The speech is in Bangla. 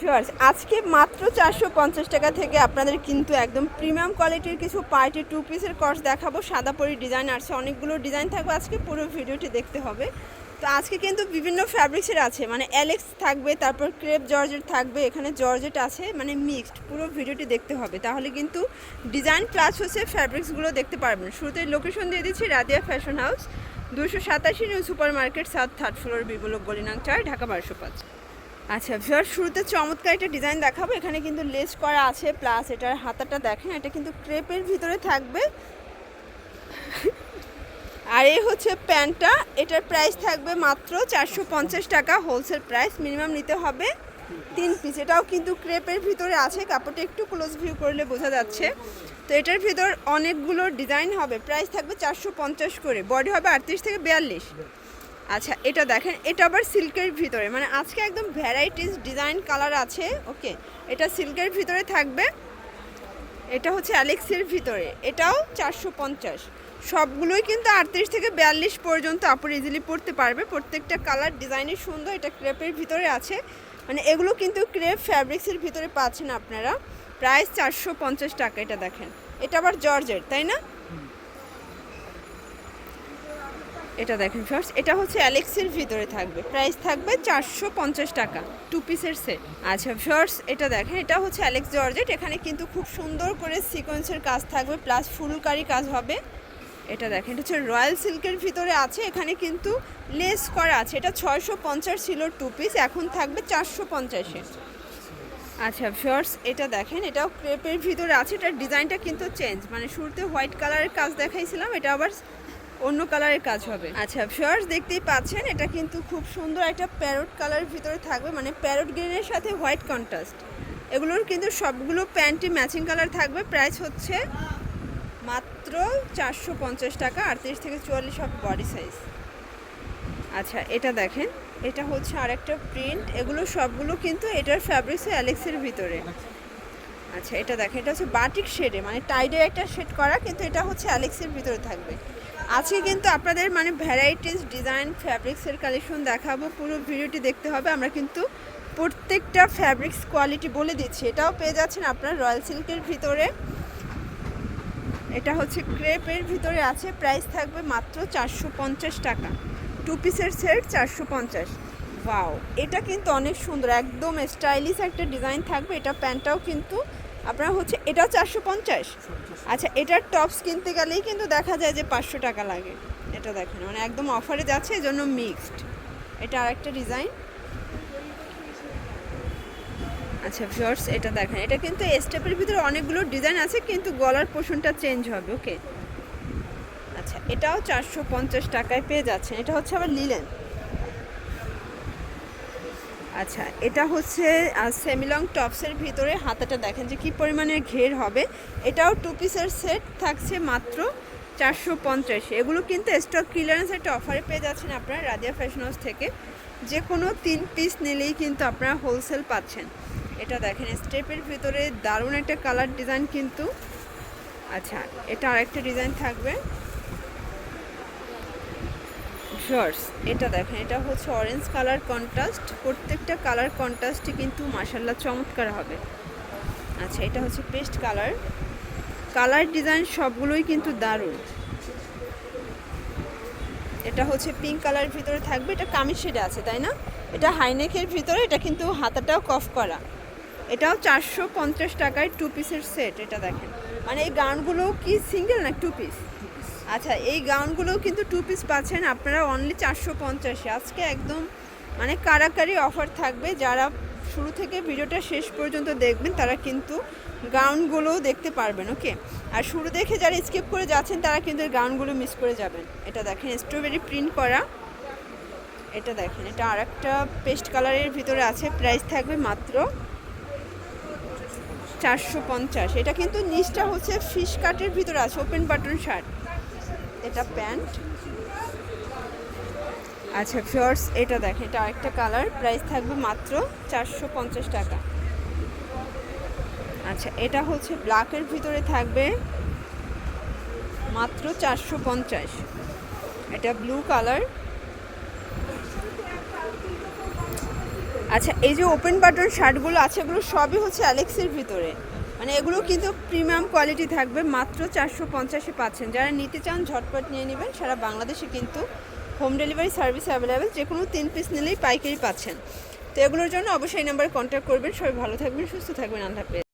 Viewers, আজকে মাত্র চারশো পঞ্চাশ টাকা থেকে আপনাদের কিন্তু একদম প্রিমিয়াম কোয়ালিটির কিছু পার্টি টু পিসের কর্স দেখাবো। সাদা পরি ডিজাইন আছে অনেকগুলো ডিজাইন থাকবে। আজকে পুরো ভিডিওটি দেখতে হবে। তো আজকে কিন্তু বিভিন্ন ফ্যাব্রিক্সের আছে। মানে অ্যালেক্স থাকবে তারপর ক্রেপ জর্জেট থাকবে এখানে জর্জেট আছে। মানে মিক্সড পুরো ভিডিওটি দেখতে হবে। তাহলে কিন্তু ডিজাইন প্লাস হচ্ছে ফ্যাব্রিক্সগুলো দেখতে পারবেন। শুরুতে লোকেশন দিয়ে দিচ্ছি রাদিয়া ফ্যাশন হাউস দুশো সাতাশি new super market south third floor B block গলিনাং চার ঢাকা বারোশো পাঁচ। আচ্ছা ভিওর শুরুতে চমৎকার একটা ডিজাইন দেখাবো। এখানে কিন্তু লেস করা আছে প্লাস এটার হাতাটা দেখেন, এটা কিন্তু ক্রেপের ভিতরে থাকবে। আর এই হচ্ছে প্যান্টটা, এটার প্রাইস থাকবে মাত্র চারশো পঞ্চাশ টাকা হোলসেল প্রাইস মিনিমাম নিতে হবে তিন পিস এটাও কিন্তু ক্রেপের ভিতরে আছে, কাপড়টা একটু ক্লোজ ভিউ করলে বোঝা যাচ্ছে। তো এটার ভিতর অনেকগুলো ডিজাইন হবে প্রাইস থাকবে চারশো পঞ্চাশ করে বডি হবে আটত্রিশ থেকে বিয়াল্লিশ। আচ্ছা এটা দেখেন, এটা আবার সিল্কের ভিতরে। মানে আজকে একদম ভ্যারাইটিস ডিজাইন কালার আছে, ওকে? এটা সিল্কের ভিতরে থাকবে। এটা হচ্ছে অ্যালেক্সের ভিতরে। এটাও চারশো পঞ্চাশ। সবগুলোই কিন্তু আটত্রিশ থেকে বিয়াল্লিশ পর্যন্ত আপুর ইজিলি পড়তে পারবে। প্রত্যেকটা কালার ডিজাইনই সুন্দর, এটা ক্রেপের ভিতরে আছে। মানে এগুলো কিন্তু ক্রেপ ফ্যাব্রিক্সের ভিতরে পাচ্ছেন আপনারা। প্রাইস চারশো পঞ্চাশ টাকা, এটা দেখেন। এটা আবার জর্জের তাই না? এটা দেখেন ফার্স্ট এটা হচ্ছে অ্যালেক্সের ভিতরে থাকবে। প্রাইস থাকবে চারশো পঞ্চাশ টাকা টু পিসের সেট আচ্ছা ফার্স্ট এটা দেখেন, এটা হচ্ছে অ্যালেক্স জর্জেট এখানে কিন্তু খুব সুন্দর করে সিকোয়েন্সের কাজ থাকবে প্লাস ফুলকারি কাজ হবে। এটা দেখেন, এটা হচ্ছে রয়্যাল সিল্কের ভিতরে আছে, এখানে কিন্তু লেস করা আছে। এটা ছয়শো পঞ্চাশ ছিল টু পিস এখন থাকবে চারশো পঞ্চাশে আচ্ছা ফার্স্ট এটা দেখেন এটাও ক্রেপের ভিতরে আছে, এটার ডিজাইনটা কিন্তু চেঞ্জ মানে শুরুতে হোয়াইট কালারের কাজ দেখাইছিলাম, এটা আবার অন্য কালারের কাজ হবে। আচ্ছা ফার্স্ট দেখতেই পাচ্ছেন, এটা কিন্তু খুব সুন্দর একটা প্যারট কালারের ভিতরে থাকবে মানে প্যারট গ্রিনের সাথে হোয়াইট কন্ট্রাস্ট এগুলোর কিন্তু সবগুলো প্যান্টই ম্যাচিং কালার থাকবে প্রাইস হচ্ছে মাত্র চারশো পঞ্চাশ টাকা, আটত্রিশ থেকে চুয়াল্লিশ সব বডি সাইজ আচ্ছা এটা দেখেন, এটা হচ্ছে আরেকটা প্রিন্ট এগুলো সবগুলো কিন্তু এটার ফ্যাব্রিক্স অ্যালেক্সের ভিতরে। আচ্ছা এটা দেখেন, এটা হচ্ছে বাটিক শেডে মানে টাইডে একটা শেড করা, কিন্তু এটা হচ্ছে অ্যালেক্সের ভিতরে থাকবে। আজকে কিন্তু আপনাদের মানে ভ্যারাইটিস ডিজাইন ফ্যাব্রিক্সের কালেকশন দেখাবো। পুরো ভিডিওটি দেখতে হবে। আমরা কিন্তু প্রত্যেকটা ফ্যাব্রিক্স কোয়ালিটি বলে দিচ্ছি। এটাও পেয়ে যাচ্ছেন আপনার রয়্যাল সিল্কের ভিতরে। এটা হচ্ছে ক্রেপের ভিতরে আছে। প্রাইস থাকবে মাত্র চারশো পঞ্চাশ টাকা। টু পিসের সেট চারশো পঞ্চাশ। ওয়াও এটা কিন্তু অনেক সুন্দর। একদম স্টাইলিশ একটা ডিজাইন থাকবে। এটা প্যান্টটাও কিন্তু আপনার হচ্ছে এটাও চারশো পঞ্চাশ। আচ্ছা এটার টপস কিনতে গেলেই কিন্তু দেখা যায় যে পাঁচশো টাকা লাগে। এটা দেখেন মানে একদম অফারে যাচ্ছে, এজন্য মিক্সড এটা আরেকটা ডিজাইন আচ্ছা ভিউয়ার্স এটা দেখেন, এটা কিন্তু স্টেপের ভিতরে অনেকগুলো ডিজাইন আছে, কিন্তু গলার পোষণটা চেঞ্জ হবে ওকে আচ্ছা এটাও চারশো পঞ্চাশ টাকায় পেয়ে যাচ্ছেন। এটা হচ্ছে আবার লিলেন আচ্ছা এটা হচ্ছে সেমিলং টপসের ভিতরে হাতাটা দেখেন যে কি পরিমাণে ঘের হবে। এটাও টু পিসের সেট থাকছে মাত্র চারশো পঞ্চাশ। এগুলো কিন্তু স্টক ক্লিয়ারেন্স একটা অফারে পেয়ে যাচ্ছেন আপনারা রাজিয়া ফ্যাশন হাউস থেকে। যে কোনো তিন পিস নিলেই কিন্তু আপনারা হোলসেল পাচ্ছেন। এটা দেখেন স্টেপের ভিতরে দারুণ একটা কালার ডিজাইন কিন্তু। আচ্ছা এটা আরেকটা ডিজাইন থাকবে। শর্টস এটা দেখেন, এটা হচ্ছে অরেঞ্জ কালার কন্ট্রাস্ট প্রত্যেকটা কালার কন্ট্রাস্টই কিন্তু মাসাল্লাহ চমৎকার হবে। আচ্ছা এটা হচ্ছে পেস্ট কালার কালার ডিজাইন সবগুলোই কিন্তু দারুণ। এটা হচ্ছে পিঙ্ক কালারের ভিতরে থাকবে, এটা কামিজ শেডে আছে, তাই না? এটা হাইনেকের ভিতরে, এটা কিন্তু হাতাটাও কফ করা। এটাও চারশো পঞ্চাশ টাকায় টু পিসের সেট এটা দেখেন। মানে এই গাউনগুলো কি সিঙ্গেল না টু পিস আচ্ছা এই গাউনগুলোও কিন্তু টু পিস পাচ্ছেন আপনারা অনলি চারশো পঞ্চাশে। আজকে একদম মানে কারাকারি অফার থাকবে। যারা শুরু থেকে ভিডিওটা শেষ পর্যন্ত দেখবেন, তারা কিন্তু গাউনগুলোও দেখতে পারবেন ওকে আর শুরু দেখে যারা স্কিপ করে যাচ্ছেন, তারা কিন্তু এই গাউনগুলো মিস করে যাবেন। এটা দেখেন স্ট্রবেরি প্রিন্ট করা। এটা দেখেন, এটা আর একটা পেস্ট কালারের ভিতরে আছে। প্রাইস থাকবে মাত্র চারশো পঞ্চাশ। এটা কিন্তু নিচটা হচ্ছে ফিশ কাটের ভিতরে আছে ওপেন বাটন শার্ট এটা প্যান্ট। আচ্ছা ফিওর্স এটা দেখেন, এটা আরেকটা কালার। প্রাইস থাকবে মাত্র চারশো পঞ্চাশ টাকা। আচ্ছা এটা হচ্ছে ব্ল্যাকের ভিতরে থাকবে মাত্র চারশো পঞ্চাশ। এটা ব্লু কালার আচ্ছা এই যে ওপেন বাটন শার্টগুলো আছে, এগুলো সবই হচ্ছে অ্যালেক্সের ভিতরে। মানে এগুলো কিন্তু প্রিমিয়াম কোয়ালিটি থাকবে মাত্র চারশো পঞ্চাশে পাচ্ছেন। যারা নিতে চান, ঝটপট নিয়ে নেবেন। সারা বাংলাদেশে কিন্তু হোম ডেলিভারি সার্ভিস অ্যাভেলেবেল যে কোনো তিন পিস নিলেই পাইকারি পাচ্ছেন। তো এগুলোর জন্য অবশ্যই নাম্বারে কন্ট্যাক্ট করবেন। সবাই ভালো থাকবেন, সুস্থ থাকবেন। আল্লাহ